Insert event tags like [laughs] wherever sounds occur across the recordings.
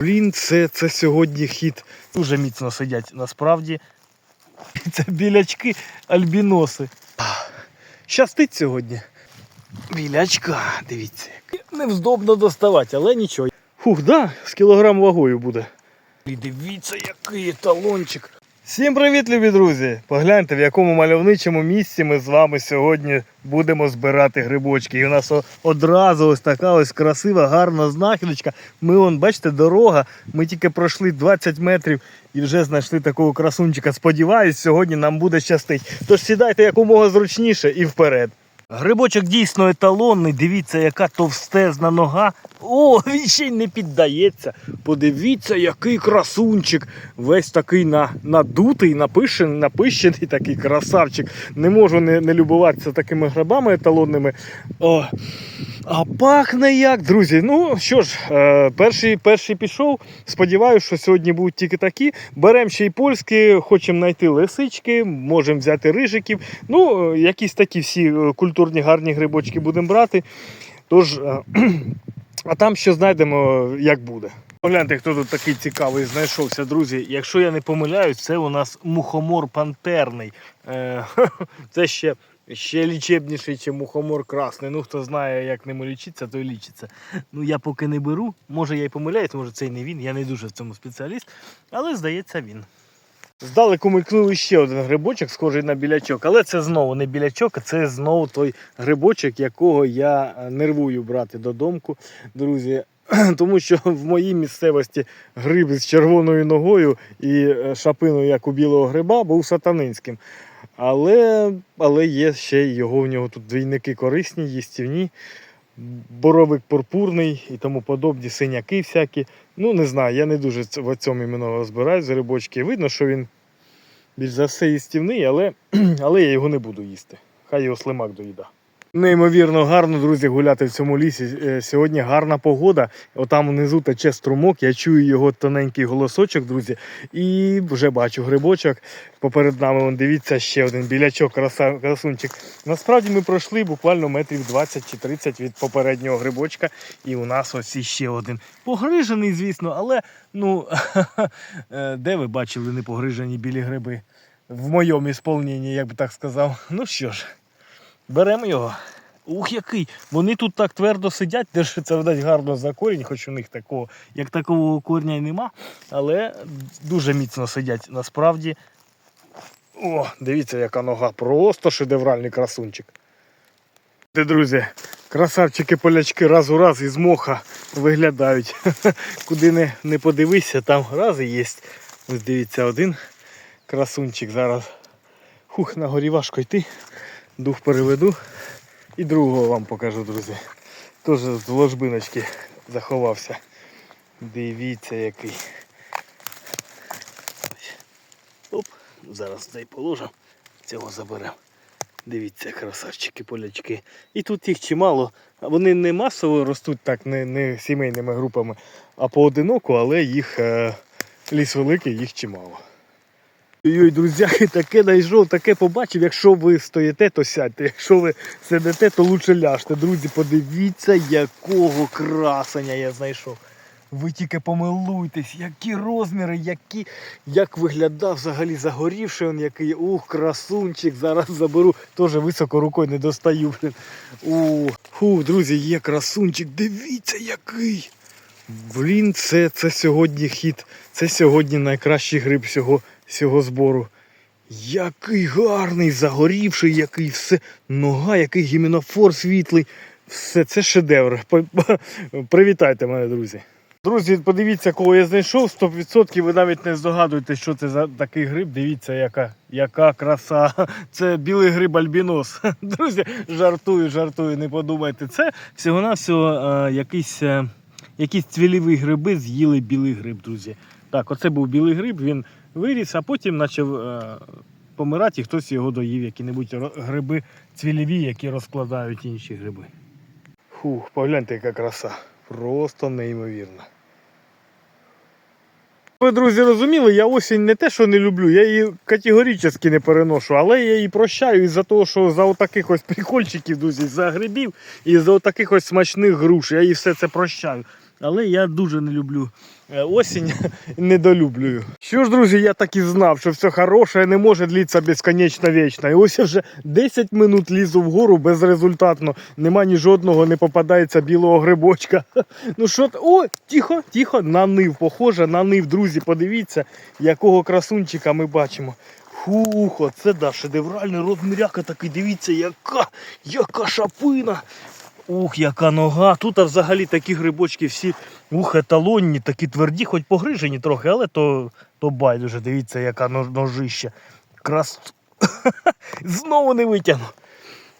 Блін, це, це сьогодні хід. Дуже міцно сидять насправді. Це білячки альбіноси. Щастить сьогодні. Білячка, дивіться. Невздобно доставати, але нічого. Фух, да, з кілограм вагою буде. І дивіться, який талончик. Всім привіт, любі друзі! Погляньте, в якому мальовничому місці ми з вами сьогодні будемо збирати грибочки. І у нас одразу ось така ось красива, гарна знахідочка. Ми, вон, бачите, дорога. Ми тільки пройшли 20 метрів і вже знайшли такого красунчика. Сподіваюсь, сьогодні нам буде щастить. Тож сідайте якомога зручніше і вперед. Грибочок дійсно еталонний. Дивіться, яка товстезна нога. О, [laughs] він ще й не піддається. Подивіться, який красунчик. Весь такий на, надутий, напишений, напищений такий красавчик. Не можу не, не любуватися такими грибами еталонними. О, а пахне як, друзі. Ну що ж, е, перший, перший пішов. Сподіваюся, що сьогодні будуть тільки такі. Беремо ще й польські, хочемо знайти лисички, можемо взяти рижиків. Ну, е, якісь такі всі е, культурні гарні грибочки будемо брати. Тож, е, [clears throat] а там ще знайдемо, як буде. Погляньте, хто тут такий цікавий знайшовся, друзі. Якщо я не помиляюсь, це у нас мухомор пантерний. Е, [laughs] Це ще, ще лічебніший, ніж мухомор красний. Ну, хто знає, як ними лічиться, той лічиться. Ну, я поки не беру. Може я і помиляюсь, може це і не він. Я не дуже в цьому спеціаліст, але здається він. Здалеку мелькнув ще один грибочок, схожий на білячок, але це знову не білячок, це знову той грибочок, якого я е, нервую брати додому, друзі. [clears throat] Тому що в моїй місцевості гриб з червоною ногою і е, шапиною, як у білого гриба, був сатанинським. Але, але є ще його в нього тут двійники корисні, їстівні, боровик пурпурний і тому подобні, синяки всякі. Ну, не знаю, я не дуже в цьому іменно збираю з рибочки. Видно, що він більш за все їстівний, але, [clears throat] але я його не буду їсти. Хай його слимак доїда. Неймовірно гарно, друзі, гуляти в цьому лісі. Е, Сьогодні гарна погода. Отам внизу тече струмок. Я чую його тоненький голосочок, друзі. І вже бачу грибочок. Поперед нами, вон, дивіться, ще один білячок, краса, красунчик. Насправді ми пройшли буквально метрів 20 чи 30 від попереднього грибочка. І у нас ось іще один. Погрижений, звісно, але ну [laughs] е, де ви бачили непогрижені білі гриби? В моєму ісполненні, як би так сказав. Ну що ж. Беремо його. Ух, який! Вони тут так твердо сидять, держаться видать гарно за корінь, хоч у них такого, як такого корня й нема, але дуже міцно сидять насправді. О, дивіться, яка нога, просто шедевральний красунчик. Друзі, красавчики-полячки раз у раз із моха виглядають. [laughs] Куди не, не подивися, там раз і є. Ось дивіться, один красунчик зараз. Хух, на горі важко йти. Дух переведу і другого вам покажу, друзі. Теж з ложбиночки заховався. Дивіться який. Оп, зараз цей положимо, цього заберемо. Дивіться, красавчики, полячки. І тут їх чимало. Вони не масово ростуть так, не, не сімейними групами, а поодиноко, але їх е, ліс великий, їх чимало. Ой, друзяки, таке знайшов, таке побачив. Якщо ви стоїте, то сядьте. Якщо ви сидите, то лучше ляжте. Друзі, подивіться, якого красення я знайшов. Ви тільки помилуйтесь, які розміри, які, як виглядав взагалі загорівший він який. Ух, красунчик, зараз заберу. Теж високо рукою не достаю. блін. Друзі, є красунчик. Дивіться, який. Блін, це, це сьогодні хід. Це сьогодні найкращий гриб всього, всього збору. Який гарний, загорівший, який все. Нога, який гіменофор світлий. Все, це шедевр. [laughs] Привітайте мене, друзі. Друзі, подивіться, кого я знайшов. 100% ви навіть не здогадуєтесь, що це за такий гриб. Дивіться, яка, яка краса. [laughs] Це білий гриб альбінос. [laughs] Друзі, жартую, жартую, не подумайте. Це всього-навсього е, якийсь. Е, якісь цвіліві гриби з'їли білий гриб, друзі. Так, оце був білий гриб, він виріс, а потім почав е, помирати, і хтось його доїв, які-небудь гриби цвіліві, які розкладають інші гриби. Фух, погляньте, яка краса. Просто неймовірна. Ви, друзі, розуміли, я осінь не те, що не люблю, я її категорично не переношу, але я її прощаю із-за того, що за отаких ось прикольчиків, друзі, за грибів і за отаких ось смачних груш, я їй все це прощаю. Але я дуже не люблю е, осінь, [laughs] недолюблюю. Що ж, друзі, я так і знав, що все хороше не може длитися безконечно вічно. І ось я вже 10 минут лізу вгору безрезультатно. Нема ні жодного, не попадається білого грибочка. [laughs] Ну що, о, тихо, тихо, на нив, похоже, на нив, друзі, подивіться, якого красунчика ми бачимо. Фух, оце да, шедевральний розміряка такий, дивіться, яка, яка шапина. Ух, яка нога. Тут а взагалі такі грибочки всі ух, еталонні, такі тверді, хоч погрижені трохи, але то, то байдуже, дивіться, яка ножища. Крас... [laughs] Знову не витягну.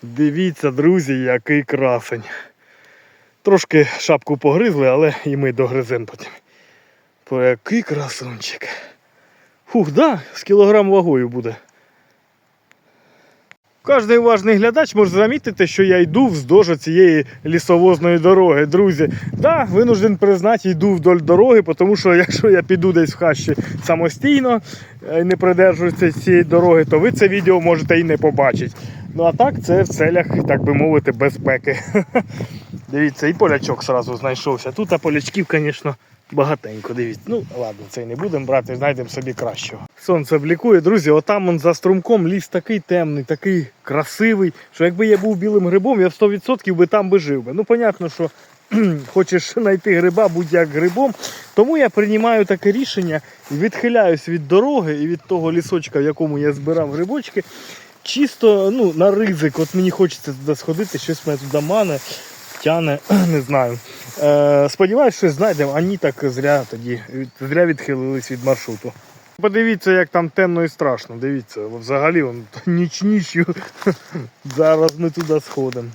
Дивіться, друзі, який красень. Трошки шапку погризли, але і ми догриземо потім. То який красунчик. Фух, да, з кілограм вагою буде. Кожний уважний глядач може замітити, що я йду вздовж цієї лісовозної дороги. Друзі, да, винужден признати, йду вдоль дороги, тому що якщо я піду десь в хащі самостійно е, і не придержуюся цієї дороги, то ви це відео можете і не побачити. Ну а так, це в целях, так би мовити, безпеки. [laughs] Дивіться, і полячок сразу знайшовся. Тут а полячків, звісно, багатенько. Дивіться. Ну, ладно, цей не будемо брати, знайдемо собі кращого. Сонце блікує, друзі, отам он за струмком ліс такий темний, такий красивий, що якби я був білим грибом, я в 100% би там би жив би. Ну, понятно, що [clears throat] хочеш знайти гриба будь-як грибом. Тому я приймаю таке рішення і відхиляюсь від дороги і від того лісочка, в якому я збирав грибочки. Чисто ну, на ризик, от мені хочеться туди сходити, щось мене туди мане, тяне, [clears throat] не знаю. Е, сподіваюсь, що знайдемо, а ні, так зря тоді зря відхилились від маршруту. Подивіться, як там темно і страшно. Дивіться, взагалі он [laughs] ніч нічю. [laughs] Зараз ми туди сходимо.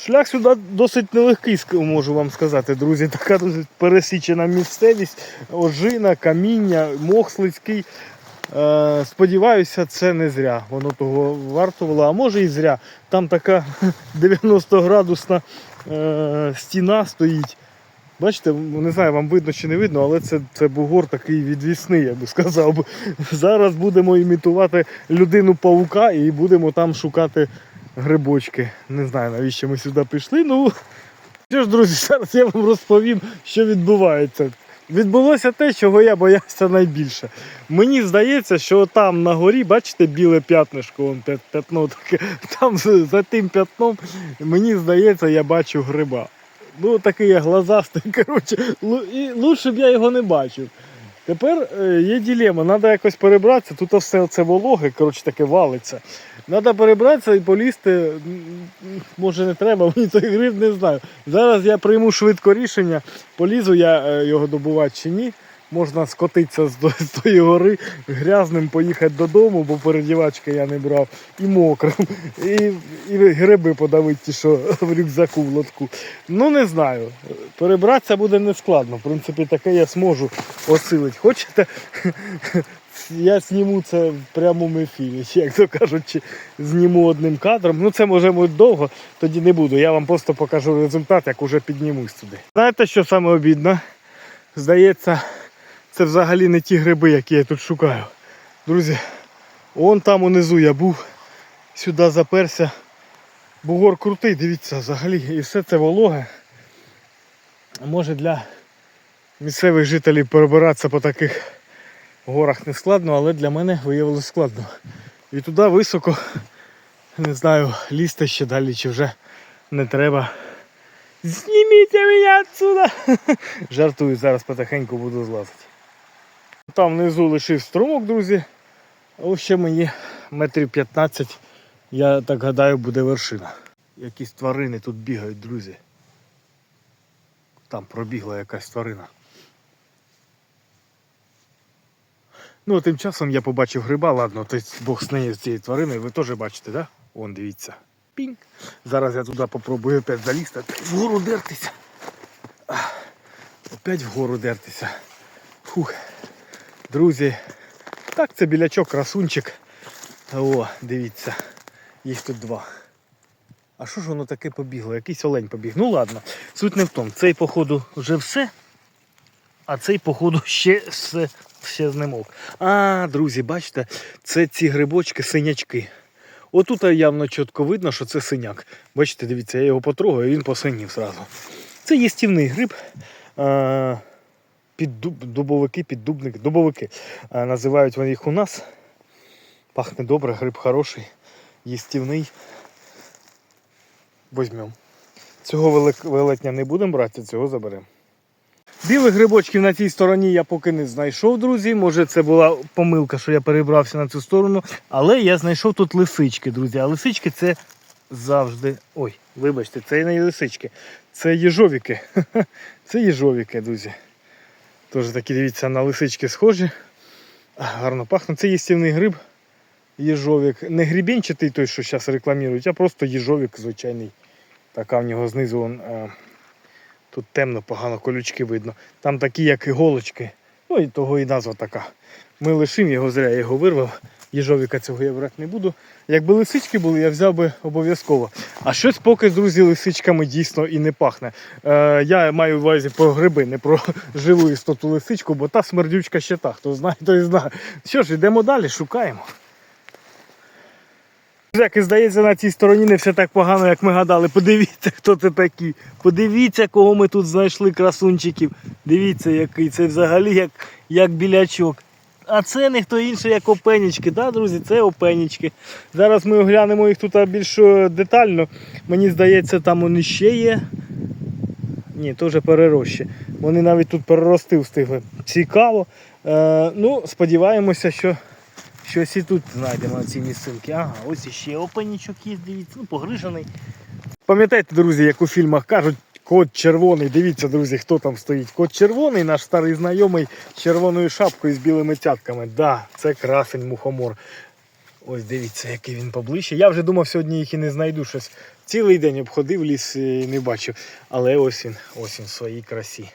Шлях сюди досить нелегкий, можу вам сказати, друзі. [laughs] Така досить пересічена місцевість, ожина, каміння, мох слизький. Е, сподіваюся, це не зря. Воно того вартувало, а може і зря. Там така [laughs] 90-градусна е, стіна стоїть. Бачите, не знаю, вам видно чи не видно, але це, це бугор такий відвісний, я би сказав. [laughs] Зараз будемо імітувати людину павука і будемо там шукати грибочки. Не знаю, навіщо ми сюди пішли. Ну що ж, друзі, [laughs] зараз я вам розповім, що відбувається. Відбулося те, чого я боявся найбільше. Мені здається, що там на горі, бачите, біле п'ятнишко, вон п'ят- п'ятно таке. [laughs] Там за тим п'ятном, мені здається, я бачу гриба. Ну, такий я глазастий, [laughs] коротше, і лучше б я його не бачив. Тепер е, є ділема, треба якось перебратися. Тут все це вологе, коротше, таке валиться. Треба перебратися і полізти. Може не треба, [laughs] мені той гриб не знаю. Зараз я прийму швидко рішення, полізу я е, його добувати чи ні. Можна скотитися з, тої гори, грязним поїхати додому, бо передівачки я не брав, і мокрим. І, і гриби подавити, ті, що в рюкзаку в лотку. Ну не знаю. Перебратися буде нескладно. В принципі, таке я зможу осилити. Хочете? Я зніму це в прямому ефірі, як то кажуть, чи зніму одним кадром. Ну це може бути довго, тоді не буду. Я вам просто покажу результат, як уже піднімусь туди. Знаєте, що саме обідно? Здається, це взагалі не ті гриби, які я тут шукаю. Друзі, он там унизу я був, сюди заперся. Бугор крутий, дивіться, взагалі, і все це вологе. Може для місцевих жителів перебиратися по таких горах не складно, але для мене виявилось складно. І туди високо, не знаю, лізти ще далі чи вже не треба. Зніміть мене отсюда! [laughs] Жартую, зараз потихеньку буду злазити. Там внизу лишив струмок, друзі. А ще мені метрів 15, я так гадаю, буде вершина. Якісь тварини тут бігають, друзі. Там пробігла якась тварина. Ну, тим часом я побачив гриба, ладно, то Бог з нею з цією твариною, ви теж бачите, да? Вон, дивіться. Пінь. Зараз я туди попробую опять залізти, вгору дертися. Опять вгору дертися. Фух. Друзі, так це білячок, красунчик. О, дивіться, їх тут два. А що ж воно таке побігло? Якийсь олень побіг. Ну ладно, суть не в тому. Цей, походу, вже все. А цей, походу, ще, ще, ще знемов. А, друзі, бачите, це ці грибочки, синячки. Отут явно чітко видно, що це синяк. Бачите, дивіться, я його потрогаю, і він посинів зразу. Це їстівний гриб. Під дуб, дубовики, піддубники, дубовики. Е, називають вони їх у нас. Пахне добре, гриб хороший, їстівний. Возьмемо. Цього велик- велетня не будемо брати, цього заберемо. Білих грибочків на цій стороні я поки не знайшов, друзі. Може це була помилка, що я перебрався на цю сторону. Але я знайшов тут лисички, друзі. А лисички це завжди. Ой, вибачте, це не лисички. Це їжовіки. [laughs] Це їжовіки, друзі. Теж такі, дивіться, на лисички схожі. Гарно пахне. Це їстівний гриб. Їжовік. Не грібінчатий той, що зараз рекламують, а просто їжовік звичайний. Така в нього знизу он, е, тут темно, погано колючки видно. Там такі, як іголочки. Ну і того і назва така. Ми лишимо його зря, я його вирвав. Їжовіка цього я брати не буду. Якби лисички були, я взяв би обов'язково. А щось поки, друзі, лисичками дійсно і не пахне. Е, я маю увазі про гриби, не про живу істоту лисичку, бо та смердючка ще та. Хто знає, той знає. Що ж, йдемо далі, шукаємо. Як і здається, на цій стороні не все так погано, як ми гадали. Подивіться, хто це такі. Подивіться, кого ми тут знайшли красунчиків. Дивіться, який це взагалі як, як білячок. А це не хто інший, як опенічки, да, друзі? Це опенічки. Зараз ми оглянемо їх тут більш е, детально. Мені здається, там вони ще є. Ні, то вже перерощі. Вони навіть тут перерости встигли. Цікаво. Е, ну, сподіваємося, що щось і тут знайдемо на цій місцинці. Ага, ось іще опенічок є, дивіться, ну погрижений. Пам'ятаєте, друзі, як у фільмах кажуть, кот червоний. Дивіться, друзі, хто там стоїть. Кот червоний, наш старий знайомий з червоною шапкою з білими цятками. Да, це красень мухомор. Ось дивіться, який він поближче. Я вже думав, сьогодні їх і не знайду щось. Цілий день обходив ліс і не бачив. Але ось він, ось він в своїй красі.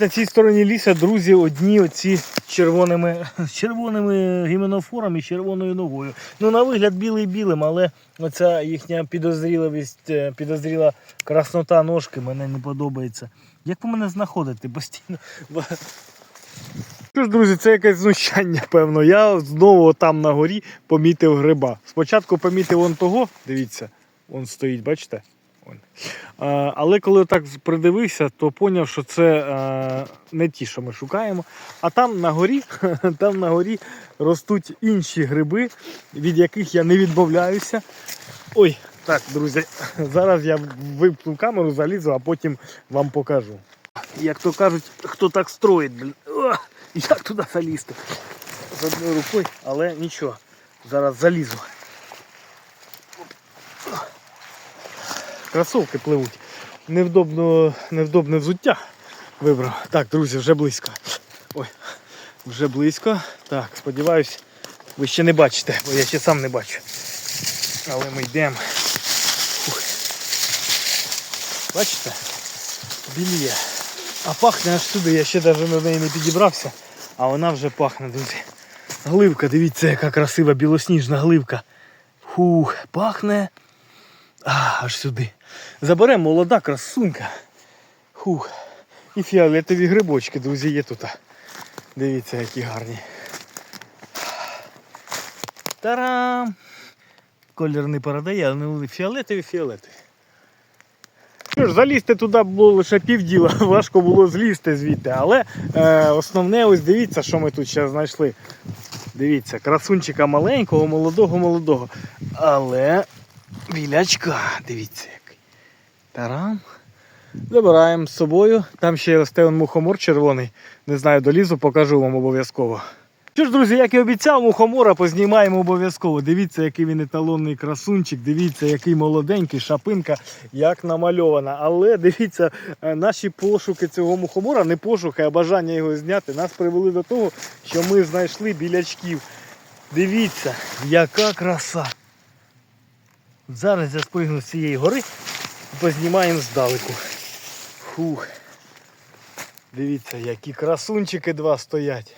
На цій стороні ліса, друзі, одні оці червоними, [laughs] червоними гіменофорами червоною ногою. Ну, на вигляд білий білим, але оця їхня підозріливість, е, підозріла краснота ножки мене не подобається. Як ви мене знаходите постійно? Що ж, друзі, це якесь знущання, певно. Я знову там на горі помітив гриба. Спочатку помітив он того, дивіться, он стоїть, бачите? Вон. Але коли так придивився, то зрозумів, що це е, не ті, що ми шукаємо. А там на горі, [laughs] там на горі ростуть інші гриби, від яких я не відмовляюся. Ой, так, друзі, [laughs] зараз я вимкну камеру, залізу, а потім вам покажу. Як то кажуть, хто так строїть. О, як туди залізти? З одною рукою, але нічого. Зараз залізу. Кросовки пливуть. Невдобно, невдобне взуття вибрав. Так, друзі, вже близько. Ой, вже близько. Так, сподіваюсь, ви ще не бачите, бо я ще сам не бачу. Але ми йдемо. Бачите? Біліє. А пахне аж сюди, я ще навіть на неї не підібрався, а вона вже пахне, друзі. Гливка, дивіться, яка красива білосніжна гливка. Фух, пахне. А, аж сюди. Заберемо молода красунька. Хух. І фіолетові грибочки, друзі, є тут. Дивіться, які гарні. Тарам! Колір не передає, але фіолетові фіолетові. Що ж, залізти туди було лише півділа, [laughs] важко було злізти звідти. Але е, основне, ось дивіться, що ми тут ще знайшли. Дивіться, красунчика маленького, молодого, молодого. Але білячка, дивіться який. Тарам. Забираємо з собою. Там ще росте он мухомор червоний. Не знаю, долізу, покажу вам обов'язково. Що ж, друзі, як і обіцяв, мухомора познімаємо обов'язково. Дивіться, який він еталонний красунчик, дивіться, який молоденький, шапинка, як намальована. Але дивіться, е, наші пошуки цього мухомора, не пошуки, а бажання його зняти, нас привели до того, що ми знайшли білячків. Дивіться, яка краса. Зараз я спригну з цієї гори і познімаємо здалеку. Фух. Дивіться, які красунчики два стоять.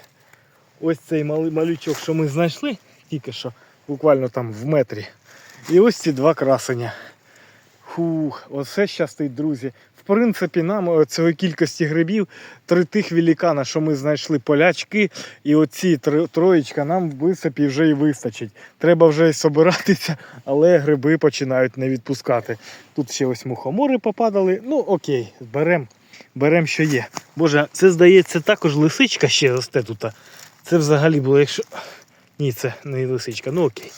Ось цей малючок, що ми знайшли, тільки що, буквально там в метрі. І ось ці два красення. Фух, оце щастить, друзі. Принципі, нам е, цієї кількості грибів, три тих великана, що ми знайшли полячки, і оці троєчка нам в принципі вже і вистачить. Треба вже собиратися, але гриби починають не відпускати. Тут ще ось мухомори попадали. Ну окей, беремо беремо, що є. Боже, це здається також лисичка ще росте тут. Це взагалі було, якщо. Ні, це не лисичка, ну окей.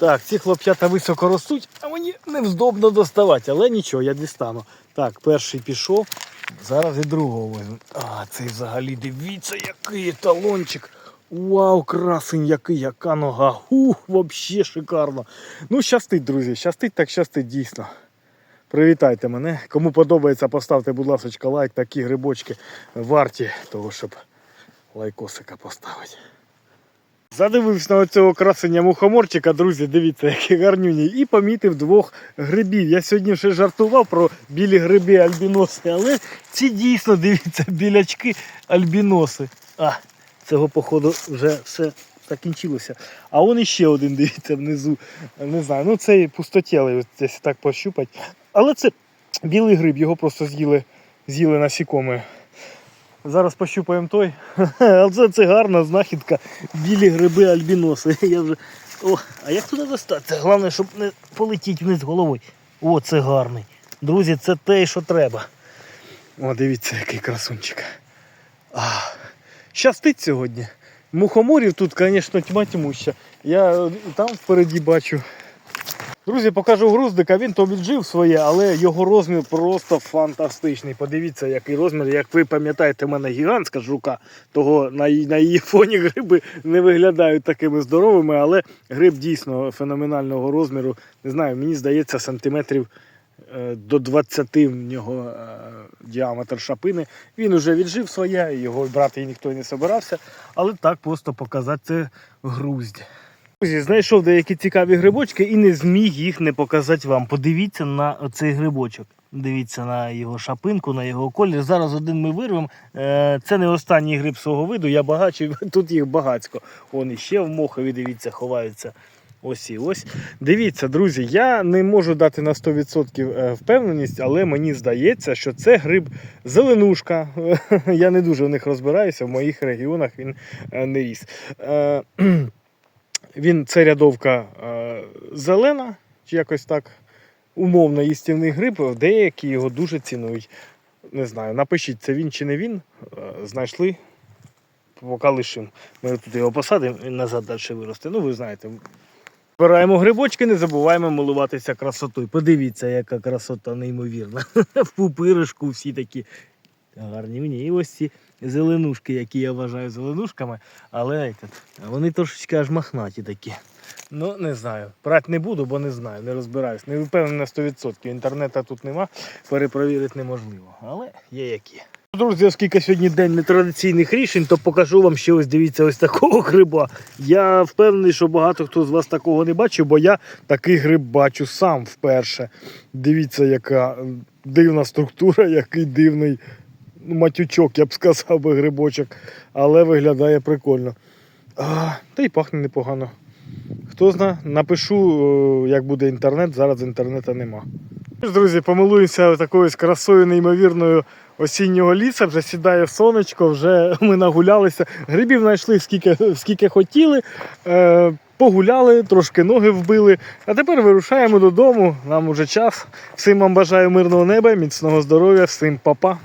Так, ці хлоп'ята високо ростуть, а мені невздобно доставати, але нічого, я дістану. Так, перший пішов, зараз і другого візьму. А, цей взагалі дивіться, який еталончик. Вау, красень який, яка нога. Ух, вообще шикарно. Ну, щастить, друзі, щастить так щастить дійсно. Привітайте мене. Кому подобається, поставте, будь ласка, лайк. Такі грибочки варті того, щоб лайкосика поставити. Задивився на цього красення мухоморчика, друзі, дивіться, які гарнюні. І помітив двох грибів. Я сьогодні ще жартував про білі гриби альбіноси, але ці дійсно, дивіться, білячки альбіноси. А, цього, походу, вже все закінчилося. А он іще один, дивіться, внизу. Не знаю, ну цей пустотілий, десь так пощупать. Але це білий гриб, його просто з'їли, з'їли насікоми. Зараз пощупаємо той. [laughs] Це, це гарна знахідка. Білі гриби альбіноси. [laughs] Я вже... О, а як туди достати? Головне, щоб не полетіти вниз головою. О, це гарний. Друзі, це те, що треба. О, дивіться, який красунчик. А, щастить сьогодні. Мухоморів тут, звісно, тьма тьмуща. Я там впереді бачу. Друзі, покажу груздика, він то віджив своє, але його розмір просто фантастичний. Подивіться, який розмір. Як ви пам'ятаєте, в мене гігантська жука, того на, її- на її фоні гриби не виглядають такими здоровими, але гриб дійсно феноменального розміру. Не знаю, мені здається, сантиметрів е, до 20 в нього е, діаметр шапини. Він уже віджив своє, його брати ніхто не собирався, але так просто показати це груздь. Друзі, знайшов деякі цікаві грибочки і не зміг їх не показати вам. Подивіться на цей грибочок. Дивіться на його шапинку, на його колір. Зараз один ми вирвемо. Е, Це не останній гриб свого виду. Я багачий, [laughs] тут їх багацько. Вон іще в мохові, дивіться, ховаються. Ось і ось. Дивіться, друзі, я не можу дати на 100% е, впевненість, але мені здається, що це гриб зеленушка. [laughs] Я не дуже в них розбираюся, в моїх регіонах він е, не ріс. [clears throat] Він це рядовка е, зелена, чи якось так умовно їстівний гриб. Деякі його дуже цінують. Не знаю, напишіть, це він чи не він. Е, знайшли, поки лишимо. Ми тут його посадимо і назад далі виросте. Ну, ви знаєте. Збираємо грибочки, не забуваємо милуватися красотою. Подивіться, яка красота неймовірна. [laughs] В пупиришку всі такі гарні мені. І ось ці зеленушки, які я вважаю зеленушками, але вони трошечки аж махнаті такі. Ну, не знаю. Брати не буду, бо не знаю, не розбираюсь. Не впевнений на 100%. Інтернету тут нема, перепровірити неможливо. Але є які. Друзі, оскільки сьогодні день нетрадиційних рішень, то покажу вам ще ось дивіться ось такого [laughs] гриба. Я впевнений, що багато хто з вас такого не бачив, бо я такий гриб бачу сам вперше. Дивіться, яка дивна структура, [laughs] який дивний матючок, я б сказав би грибочок, але виглядає прикольно. А, та й пахне непогано. Хто зна, напишу, е, як буде інтернет, зараз інтернету нема. Друзі, помилуємося такою красою неймовірною осіннього ліса, вже сідає сонечко, вже [laughs] ми нагулялися. Грибів знайшли скільки, скільки хотіли. Е, погуляли, трошки ноги вбили. А тепер вирушаємо додому. Нам уже час. Всім вам бажаю мирного неба, міцного здоров'я, всім па-па.